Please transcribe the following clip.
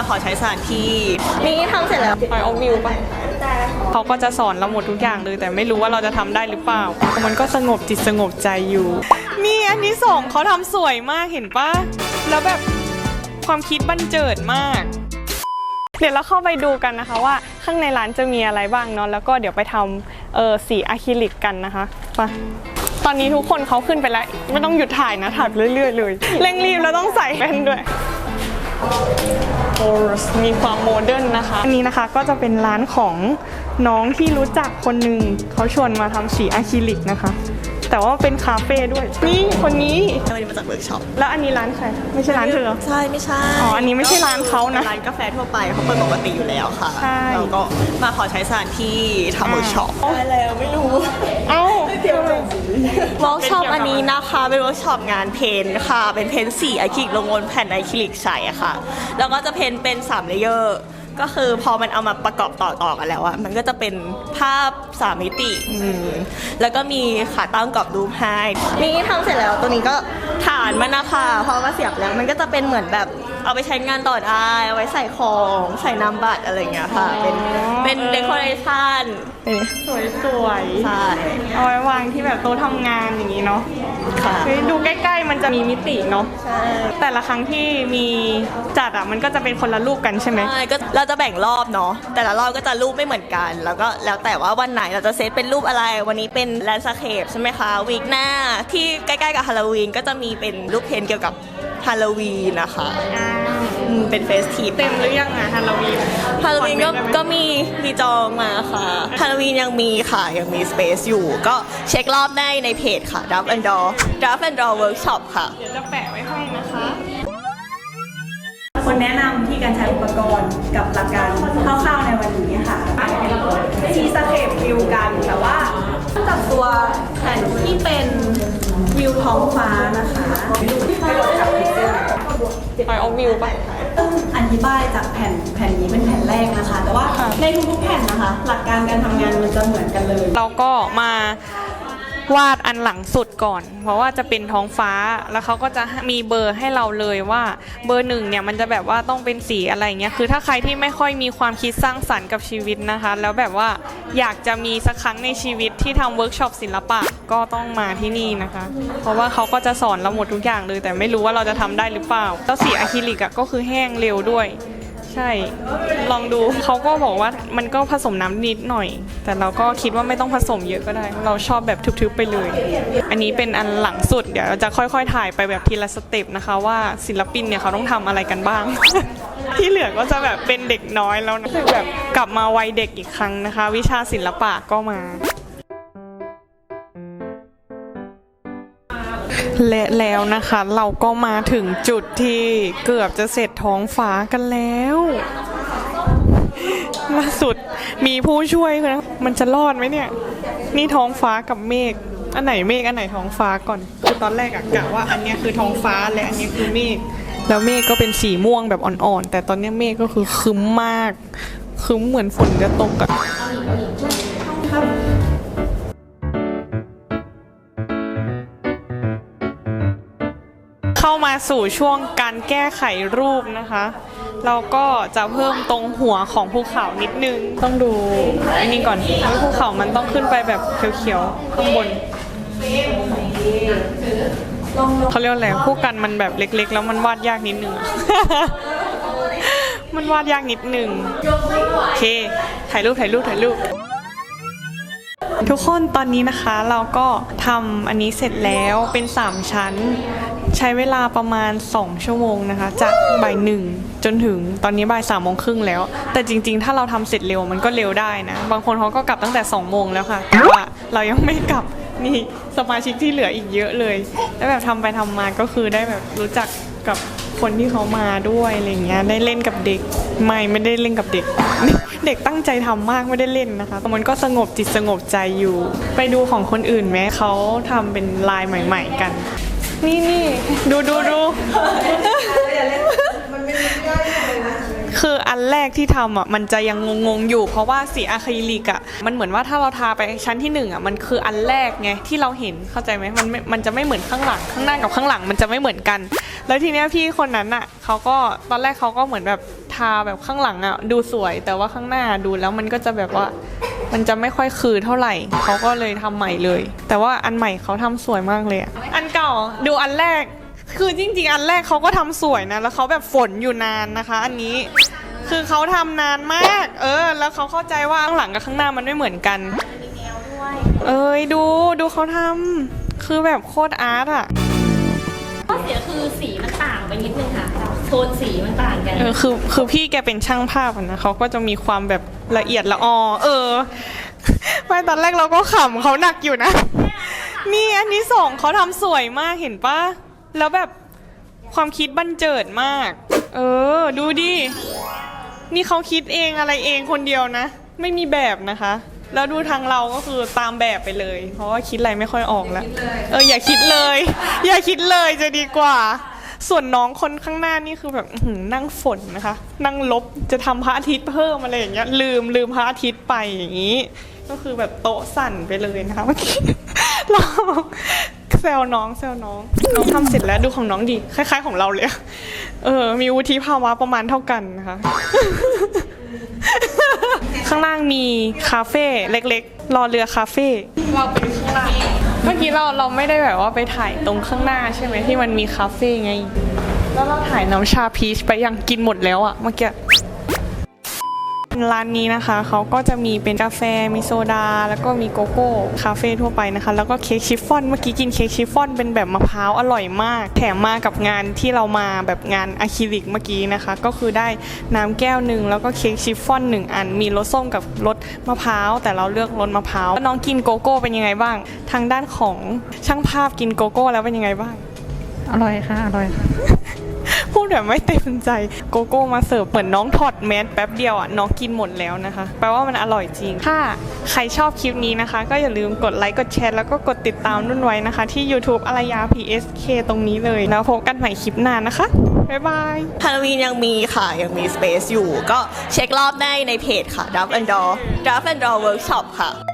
มาขอใช้สถานที่ นี่ทำเสร็จแล้วไปออฟวิวปะเขาก็จะสอนเราหมดทุกอย่างเลย แต่ไม่รู้ว่าเราจะทำได้หรือเปล่า มันก็สงบจิตสงบใจอยู่ นี่อันที่สองเขาทำสวยมากเห็นปะแล้วแบบความคิดบันเจิดมาก เดี๋ยวเราเข้าไปดูกันนะคะว่าข้างในร้านจะมีอะไรบ้างเนาะแล้วก็เดี๋ยวไปทำเออสีอะคริลิกกันนะคะไปตอนนี้ทุกคนเขาขึ้นไปแล้ว ไม่ต้องหยุดถ่ายนะถ่ายเรื่อยๆเลยเร่งรีบแล้วต้องใส่แว่นด้วย โอสมีความโมเดิร์นนะคะ อันนี้นะคะก็จะเป็นร้านของน้องที่รู้จักคนหนึ่งเขาชวนมาทำสีอะคริลิกนะคะ แต่ว่าเป็นคาเฟ่ด้วย นี่คนนี้วันนี้มาจากเวิร์กช็อป แล้วอันนี้ร้านใคร ไม่ใช่ร้านเธอเหรอ ใช่ไม่ใช่อ๋ออันนี้ไม่ใช่ร้านเขานะร้านกาแฟทั่วไปเขาเปิดปกติอยู่แล้วค่ะใช่ เราก็มาขอใช้สถานที่ทำเวิร์กช็อปได้แล้วไม่รู้ เอ้าเวิร์กช็อปอันนี้นะคะ เป็นเวิร์กช็อปงานเพนท์ค่ะ เป็นเพนท์สีอะคริลิกลงบนแผ่นอะคริลิกใสอะค่ะ แล้วก็จะเพนท์เป็น3เลเยอร์ ก็คือพอมันเอามาประกอบต่อๆกันแล้วอะมันก็จะเป็นภาพสามมิติอืมแล้วก็มีขาตั้งกรอบรูปให้นี่ทำเสร็จแล้วตัวนี้ก็ฐานมันนะคะพอมาเสียบแล้วมันก็จะเป็นเหมือนแบบเอาไปใช้งานต่อได้เอาไว้ใส่ของใส่นามบัตรอะไรอย่างเงี้ยค่ะ เป็นเป็นเดคอเรชั่นสวยสวยๆใช่เอาไว้วางที่แบบโต๊ะทำงานอย่างนี้เนาะค่ะ เฮ้ยดู ใกล้ ๆ มันจะมีมิติเนาะใช่แต่ละครั้งที่มีจัดอะมันก็จะเป็นคนละรูปกันใช่ไหมใช่ก็เราจะแบ่งรอบเนาะแต่ละรอบก็จะรูปไม่เหมือนกัน แล้วก็แล้วแต่ว่าวันไหนเราจะเซตเป็นรูปอะไร วันนี้เป็นแลนด์สเคปใช่ไหมคะวีคหน้าที่ใกล้ๆกับฮาโลวีนก็จะมีเป็นรูปเพนท์เกี่ยวกับ ฮาโลวีนนะคะอืมเป็นเฟสทีฟเต็มหรือยังอะฮาโลวีนฮาโลวีนก็ขอเมได้ไหมก็มีมีจองมาค่ะฮาโลวีนยังมีค่ะ ยังมีสเปซอยู่ ก็เช็ครอบได้ในเพจค่ะ Draft and Draw Draft and Draw Workshop ค่ะ เดี๋ยวจะแปะไว้ให้นะคะ คนแนะนำที่การใช้อุปกรณ์กับหลักการคร่าวๆในวันนี้ค่ะซีสเคปวิวกันแต่ว่าจับตัวแผ่นที่เป็น วิวท้องฟ้านะคะไปลดกับพิเศษไปออฟวิวปะต้องอธิบายจากแผ่นแผ่นนี้เป็นแผ่นแรกนะคะ แต่ว่าค่ะในทุกๆแผ่นนะคะ หลักการการทำงานมันจะเหมือนกันเลย เราก็มา วาดอันหลังสุดก่อน เพราะว่าจะเป็นท้องฟ้าแล้วเขาก็จะมีเบอร์ให้เราเลยว่าเบอร์หนึ่งเนี่ยมันจะแบบว่าต้องเป็นสีอะไรเงี้ยคือถ้าใครที่ไม่ค่อยมีความคิดสร้างสรรค์กับชีวิตนะคะ แล้วแบบว่าอยากจะมีสักครั้งในชีวิตที่ทำเวิร์กช็อปศิลปะก็ต้องมาที่นี่นะคะ เพราะว่าเขาก็จะสอนเราหมดทุกอย่างเลย แต่ไม่รู้ว่าเราจะทำได้หรือเปล่าแล้วสีอะคริลิกอะก็คือแห้งเร็วด้วย ใช่ ลองดูเขาก็บอกว่ามันก็ผสมน้ำนิดหน่อย แต่เราก็คิดว่าไม่ต้องผสมเยอะก็ได้ เราชอบแบบทึบๆไปเลย อันนี้เป็นอันหลังสุดเดี๋ยวเราจะค่อยๆ ถ่ายไปแบบทีละสเต็ปนะคะ ว่าศิลปินเนี่ยเขาต้องทำอะไรกันบ้าง ที่เหลือก็จะแบบเป็นเด็กน้อยแล้วนะแบบกลับมาวัยเด็กอีกครั้งนะคะ วิชาศิลปะก็มา และแล้วนะคะ เราก็มาถึงจุดที่เกือบจะเสร็จท้องฟ้ากันแล้วล่าสุดมีผู้ช่วยนะมันจะรอดไหมเนี่ย นี่ท้องฟ้ากับเมฆอันไหนเมฆอันไหนท้องฟ้าก่อน คือตอนแรกอะกะว่าอันเนี้ยคือท้องฟ้าและอันนี้คือเมฆแล้วเมฆก็เป็นสีม่วงแบบอ่อนๆ แต่ตอนนี้เมฆก็คือคึ้มมาก คึ้มเหมือนฝนจะตกอะ มาสู่ช่วงการแก้ไขรูปนะคะ เราก็จะเพิ่มตรงหัวของภูเขานิดนึง ต้องดูอันนี้ก่อนว่าภูเขามันต้องขึ้นไปแบบเขียวๆข้างบนเขาเรียกว่าอะไรผู้กันมันแบบเล็ก ๆ แล้วมันวาดยากนิดนึง มันวาดยากนิดนึงโอเค ถ่ายรูปถ่ายรูปถ่ายรูป ทุกคนตอนนี้นะคะเราก็ทำอันนี้เสร็จแล้วเป็น 3 ชั้น ใช้เวลาประมาณ 2 ชั่วโมงนะคะ จากบ่ายหนึ่งจนถึงตอนนี้บ่ายสามโมงครึ่งแล้ว แต่จริง ๆ ถ้าเราทำเสร็จเร็วมันก็เร็วได้นะ บางคนเขาก็กลับตั้งแต่2โมงแล้วค่ะแต่ว่าเรายังไม่กลับนี่สมาชิกที่เหลืออีกเยอะเลย แล้วแบบทำไปทำมาก็คือได้แบบรู้จักกับคนที่เขามาด้วยอะไรเงี้ยได้เล่นกับเด็กไม่ไม่ได้เล่นกับเด็ก เด็กตั้งใจทำมากไม่ได้เล่นนะคะมันก็สงบจิตสงบใจอยู่ ไปดูของคนอื่นไหมเขาทำเป็นลายใหม่ ๆ กัน นี่นี่ดูดูดูคืออันแรกที่ทำอะมันจะยังงงๆอยู่ เพราะว่าสีอะคริลิกอะมันเหมือนว่าถ้าเราทาไปชั้นที่หนึ่งอะมันคืออันแรกไงที่เราเห็นเข้าใจไหมมันมันจะไม่เหมือนข้างหลังข้างหน้ากับข้างหลังมันจะไม่เหมือนกัน แล้วทีเนี้ยพี่คนนั้นอะเขาก็ตอนแรกเขาก็เหมือนแบบทาแบบข้างหลังอะดูสวย แต่ว่าข้างหน้าดูแล้วมันก็จะแบบว่า มันจะไม่ค่อยคือเท่าไหร่ เขาก็เลยทำใหม่เลย แต่ว่าอันใหม่เขาทำสวยมากเลยอะอันเก่าดูอันแรก คือจริงๆ อันแรกเขาก็ทำสวยนะ แล้วเขาแบบฝนอยู่นานนะคะ อันนี้คือเขาทำนานมาก เออ แล้วเขาเข้าใจว่าข้างหลังกับข้างหน้ามันไม่เหมือนกัน เอ้ยดูดูเขาทำคือแบบโคตรอาร์ตอะ คือสีมันต่างไปนิดนึงค่ะ โทนสีมันต่างกัน เออคือคือพี่แกเป็นช่างภาพอะนะเขาก็จะมีความแบบละเอียดละออเออ ไม่ตอนแรกเราก็ขำเขาหนักอยู่นะ นี่อันที่สองเขาทำสวยมากเห็นปะแล้วแบบความคิดบันเจิดมาก เออ ดูดิ นี่เขาคิดเองอะไรเองคนเดียวนะ ไม่มีแบบนะคะ แล้วดูทางเราก็คือตามแบบไปเลย เพราะว่าคิดอะไรไม่ค่อยออกแล้ว เอออย่าคิดเลย อย่าคิดเลยจะดีกว่า ส่วนน้องคนข้างหน้านี่คือแบบอื้อหือนั่งฝนนะคะ นั่งลบจะทำพระอาทิตย์เพิ่มอะไรอย่างเงี้ยลืมลืมพระอาทิตย์ไปอย่างนี้ ก็คือแบบโต๊ะสั่นไปเลยนะคะเมื่อกี้เราแซวน้องแซวน้องน้องทำเสร็จแล้วดูของน้องดีคล้าย ๆ ของเราเลยอะเออมีวุฒิภาวะประมาณเท่ากันนะคะ ข้างล่างมีคาเฟ่เล็กๆ รอเรือคาเฟ่เราไปข้างล่างเมื่อกี้เราเราไม่ได้แบบว่าไปถ่ายตรงข้างหน้าใช่ไหมที่มันมีคาเฟ่ไง แล้วเราถ่ายน้ำชาพีชไปยังกินหมดแล้วอะเมื่อกี้ ร้านนี้นะคะ เขาก็จะมีเป็นกาแฟมีโซดา แล้วก็มีโกโก้คาเฟ่ทั่วไปนะคะ แล้วก็เค้กชิฟฟ่อนเมื่อกี้กินเค้กชิฟฟ่อนเป็นแบบมะพร้าวอร่อยมาก แถมมากับงานที่เรามาแบบงานอะคริลิกเมื่อกี้นะคะ ก็คือได้น้ำแก้วหนึ่งแล้วก็เค้กชิฟฟ่อนหนึ่งอัน มีรสส้มกับรสมะพร้าวแต่เราเลือกรสมะพร้าวน้องกินโกโก้เป็นยังไงบ้าง ทางด้านของช่างภาพกินโกโก้แล้วเป็นยังไงบ้าง อร่อยค่ะ อร่อยค่ะ แบบไม่เต็มใจโกโก้มาเสิร์ฟเหมือนน้องถอดแมสแป๊บเดียวอะน้องกินหมดแล้วนะคะ แปลว่ามันอร่อยจริง ถ้าใครชอบคลิปนี้นะคะ ก็อย่าลืมกดไลค์กดแชร์แล้วก็กดติดตามนุ่นไว้นะคะ ที่ YouTube อารยา PSK ตรงนี้เลยแล้วพบกันใหม่คลิปหน้านะคะบ๊ายบายฮาโลวีนยังมีค่ะ ยังมีสเปซอยู่ ก็เช็ครอบได้ในเพจค่ะ Draft and Door Draft and Door Workshop ค่ะ